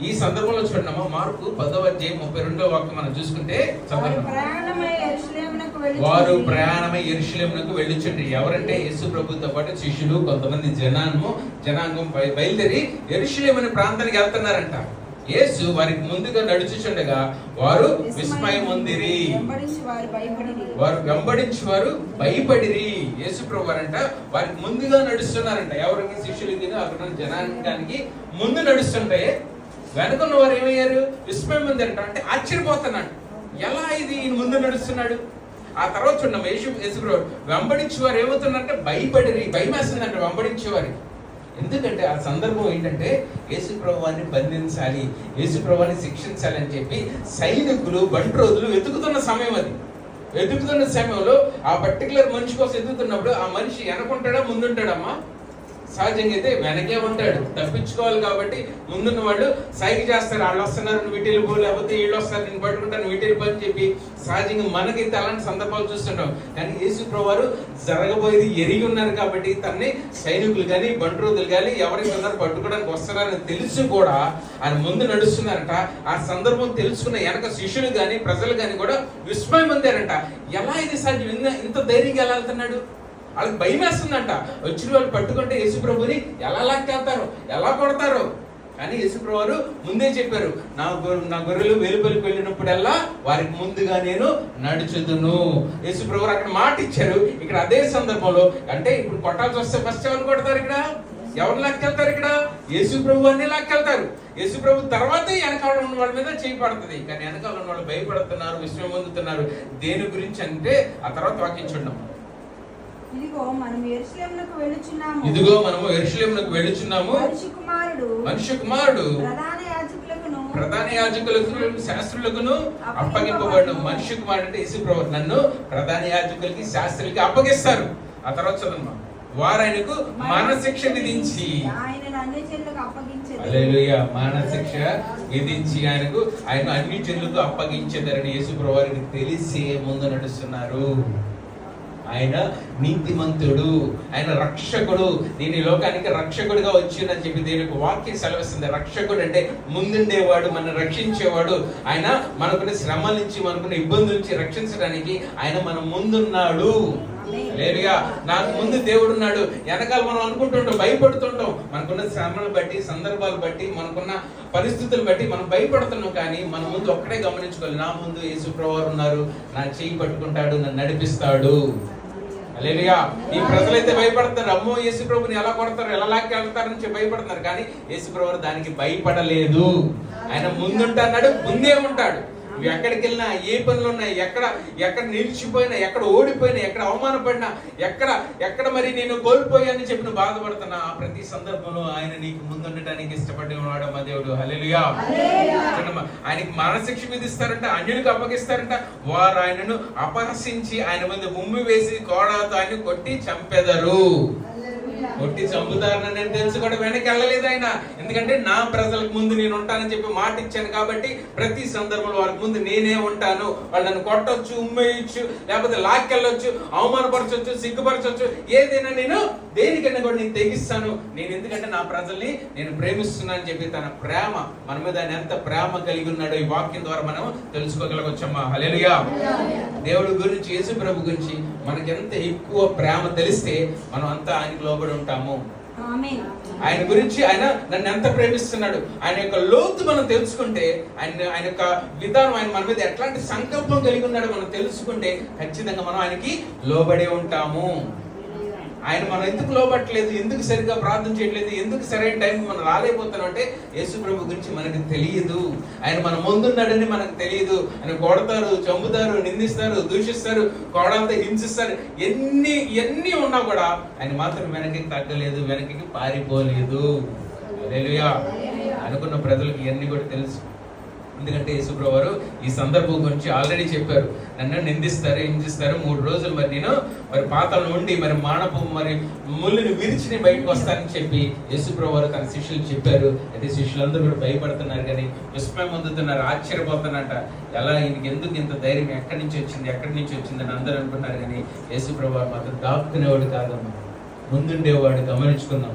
ఈ సందర్భంలో చూడమ్మా మార్కు పదవ అధ్యాయం ముప్పై రెండో వాక్యం మనం చూసుకుంటే వారు ప్రయాణమై ఎరుషులేమునకు వెళ్ళుచుండ్రి ఎవరంటే యేసు ప్రభుతో పాటు శిష్యులు కొంతమంది జనాంగం జనాంగం బయ- బయలుదేరి ఎరుషులేం అనే ప్రాంతానికి వెళ్తున్నారంట. యేసు వారికి ముందుగా నడుచుచుండగా వారు విస్మయం పొందిరి వెంబడించి వారు వెంబడించి వారు భయపడిరి. యేసు ప్రభు వారంట వారికి ముందుగా నడుస్తున్నారంట. ఎవరికి శిష్యులకి అక్కడ ఉన్న జనాంగానికి ముందు నడుస్తుంటే వెనుకున్న వారు ఏమయ్యారు? విస్మయం తింటారు అంటే ఆశ్చర్యపోతున్నాడు. ఎలా ఇది ఈయన ముందు నడుస్తున్నాడు? ఆ తర్వాత చూడండి యేసు యేసు ప్రభు వారు ఏమవుతున్నారంటే భయపడిరి భయమేస్తుందంట వెంబడించే వారి ఎందుకంటే ఆ సందర్భం ఏంటంటే యేసు ప్రభువాన్ని బంధించాలి యేసు ప్రభువాన్ని శిక్షించాలి అని చెప్పి సైనికులు బండి రోజులు వెతుకుతున్న సమయం అది. వెతుకుతున్న సమయంలో ఆ పర్టికులర్ మనిషి కోసం ఎదుగుతున్నప్పుడు ఆ మనిషి వెనకుంటాడా ముందుంటాడమ్మా సహజంగా అయితే వెనకే ఉంటాడు. తప్పించుకోవాలి కాబట్టి ముందున్న వాళ్ళు సైకి చేస్తారు. వాళ్ళు వస్తున్నారు నువ్వు పో లేకపోతే వీళ్ళు వస్తారు నేను పట్టుకుంటాను వీటిల్ పో అని చెప్పి సహజంగా మనకైతే అలాంటి సందర్భాలు చూస్తుంటాం. కానీ యేసు ప్రభువారు జరగబోయేది ఎరిగి ఉన్నారు కాబట్టి తన్ని సైనికులు కానీ బంట్రోదులు కానీ ఎవరికి ఉన్నారు పట్టుకోవడానికి వస్తున్నారని తెలుసు కూడా ఆయన ముందు నడుస్తున్నారంట. ఆ సందర్భం తెలుసుకున్న వెనక శిష్యులు కానీ ప్రజలు కానీ కూడా విస్మయం పొందారంట. ఎలా ఇది సాధ్యం? ఇంత- ఇంత ధైర్యంగా ఎలా వెళ్తున్నాడు? వాళ్ళకి భయం వేస్తుందంట. వచ్చిన వాళ్ళు పట్టుకుంటే యేసుప్రభుని ఎలా లాక్కేస్తారు ఎలా కొడతారు? కానీ యేసుప్రభువారు ముందే చెప్పారు నా గొర్రె- నా గొర్రెలు వెలుపలికి వెళ్ళినప్పుడల్లా వారికి ముందుగా నేను నడుచుదును. యేసుప్రభు అక్కడ మాట ఇచ్చారు. ఇక్కడ అదే సందర్భంలో అంటే ఇప్పుడు కొట్టాల్సి వస్తే ఫస్ట్ ఎవరు కొడతారు ఇక్కడ? ఎవరు లాక్కెళ్తారు ఇక్కడ? యేసుప్రభు అన్ని లాక్కెళ్తారు యేసుప్రభు తర్వాత వెనకాల ఉన్న వాళ్ళ మీద చేయి పడుతుంది. కానీ వెనకాల ఉన్న వాళ్ళు భయపడుతున్నారు విశ్వం పొందుతున్నారు. దేని గురించి అంటే ఆ తర్వాత వాకించుండం ఇదిగో మనం యెరూషలేమునకు వెళ్ళుచున్నాము. ఇదిగో మనము ఎరుషలేమునకు వెళ్ళుచున్నాము. మనిషి కుమారుడు ప్రధాన యాజకులకును ప్రధాన యాజకులకు శాస్త్రులకును అప్పగింపబడు మనుష్య కుమారుడు అంటే యేసు ప్రభు నన్ను ప్రధాన యాజకులకి శాస్త్రులకి అప్పగిస్తారు. ఆ తర్వాత చదవమ్మా వారు ఆయనకు మరణశిక్ష విధించి. చెల్లకు మరణశిక్ష విధించి ఆయనకు ఆయన అన్ని జనులకు అప్పగించేదారని యేసు ప్రభు వారికి తెలిసి ముందు నడుస్తున్నారు. ఆయన నీతిమంతుడు ఆయన రక్షకుడు. నేను ఈ లోకానికి రక్షకుడిగా వచ్చిందని చెప్పి దీనికి వాక్యం సెలవిస్తుంది. రక్షకుడు అంటే ముందుండేవాడు మన రక్షించేవాడు. ఆయన మనకున్న శ్రమ నుంచి మనకున్న ఇబ్బంది నుంచి రక్షించడానికి ఆయన మన ముందున్నాడు. లేదుగా నాకు ముందు దేవుడు ఉన్నాడు. వెనకాల మనం అనుకుంటుంటాం భయపడుతుంటాం. మనకున్న శ్రమను బట్టి సందర్భాలు బట్టి మనకున్న పరిస్థితులు బట్టి మనం భయపడుతున్నాం కానీ మన ముందు ఒక్కడే గమనించుకోవాలి. నా ముందు యేసు ప్రభువారు ఉన్నారు. నా చేయి పట్టుకుంటాడు నన్ను నడిపిస్తాడు. లేదుగా ఈ ప్రజలైతే భయపడతారు. అమ్మో యేసు ప్రభుని ఎలా కొడతారు ఎలా లాక్కి వెళ్తారని చెప్పి భయపడుతున్నారు. కానీ యేసు ప్రభు దానికి భయపడలేదు. ఆయన ముందుంటున్నాడు ముందే ఉంటాడు. నువ్వు ఎక్కడికి వెళ్ళినా ఏ పనులు ఉన్నాయి ఎక్కడ ఎక్కడ నిలిచిపోయినా ఎక్కడ ఓడిపోయినా ఎక్కడ అవమానపడినా ఎక్కడ ఎక్కడ మరి నేను కోల్పోయానని చెప్పి నువ్వు బాధపడుతున్నా ఆ ప్రతి సందర్భంలో ఆయన నీకు ముందుండటానికి ఉన్నాడు మా దేవుడు. హలేలుయా ఆయనకి మరణశిక్ష విధిస్తారంట అన్యులకు అప్పగిస్తారంట. వారు ఆయనను అపహసించి ఆయన ముందు ముమ్మి వేసి కోడాతో ఆయన కొట్టి చంపెదరు. కొట్టి చంపుతారని నేను తెలుసు కూడా వెనక్కి వెళ్ళలేదు ఆయన. ఎందుకంటే నా ప్రజలకు ముందు నేను ఉంటానని చెప్పి మాట ఇచ్చాను కాబట్టి ప్రతి సందర్భంలో వారికి ముందు నేనే ఉంటాను. వాళ్ళని కొట్టొచ్చు ఉమ్మేయచ్చు లేకపోతే లాక్కెళ్ళొచ్చు అవమానపరచొచ్చు సిగ్గుపరచొచ్చు ఏదైనా నేను దేనికైనా కూడా నేను తెగిస్తాను. నేను ఎందుకంటే నా ప్రజల్ని నేను ప్రేమిస్తున్నాను అని చెప్పి తన ప్రేమ మన మీద ఆయన ఎంత ప్రేమ కలిగి ఉన్నాడో ఈ వాక్యం ద్వారా మనం తెలుసుకోగలగొచ్చమ్మా. హల్లెలూయా. దేవుడి గురించి యేసు ప్రభు గురించి మనకి ఎంత ఎక్కువ ప్రేమ తెలిస్తే మనం అంతా ఆయనకు లోబడి ఉంటాము. ఆమేన్. ఆయన గురించి ఆయన నన్ను ఎంత ప్రేమిస్తున్నాడు? ఆయన యొక్క లోతు మనం తెలుసుకుంటే ఆయన ఆయన యొక్క విధానం ఆయన మన మీద ఎట్లాంటి సంకల్పం కలిగి ఉన్నాడో మనం తెలుసుకుంటే ఖచ్చితంగా మనం ఆయనకి లోబడి ఉంటాము. ఆయన మనం ఎందుకు లోబట్టలేదు ఎందుకు సరిగ్గా ప్రార్థన చేయట్లేదు ఎందుకు సరైన టైం మనం రాలేకపోతున్నాం అంటే యేసు ప్రభు గురించి మనకు తెలియదు. ఆయన మన ముందున్నాడని మనకు తెలియదు. ఆయన కొడతారు చంపుతారు నిందిస్తారు దూషిస్తారు కోడలతో హింసిస్తారు. ఎన్ని ఎన్ని ఉన్నా కూడా ఆయన మాత్రం వెనక్కి తగ్గలేదు వెనక్కి పారిపోలేదు. అనుకున్న ప్రజలకు ఇవన్నీ కూడా తెలుసు. ఎందుకంటే యేసుప్రభు వారు ఈ సందర్భం గురించి ఆల్రెడీ చెప్పారు. నన్ను నిందిస్తారు హింసిస్తారు మూడు రోజులు మరి నేను మరి పాతల నుండి మరి మానపు మరి ముళ్ళుని విరిచి నేను బయటకు వస్తానని చెప్పి యేసుప్రభు వారు తన శిష్యులు చెప్పారు. అయితే శిష్యులందరూ కూడా భయపడుతున్నారు కానీ విస్మయం పొందుతున్నారు ఆశ్చర్యపోతున్నారట. ఎలా ఈయనకి ఎందుకు ఇంత ధైర్యం? ఎక్కడి నుంచి వచ్చింది? ఎక్కడి నుంచి వచ్చిందని అందరూ అనుకున్నారు కానీ యేసుప్రభు వారు మాత్రం దాక్కునేవాడు కాదమ్మా. ముందుండేవాడు గమనించుకుందాం.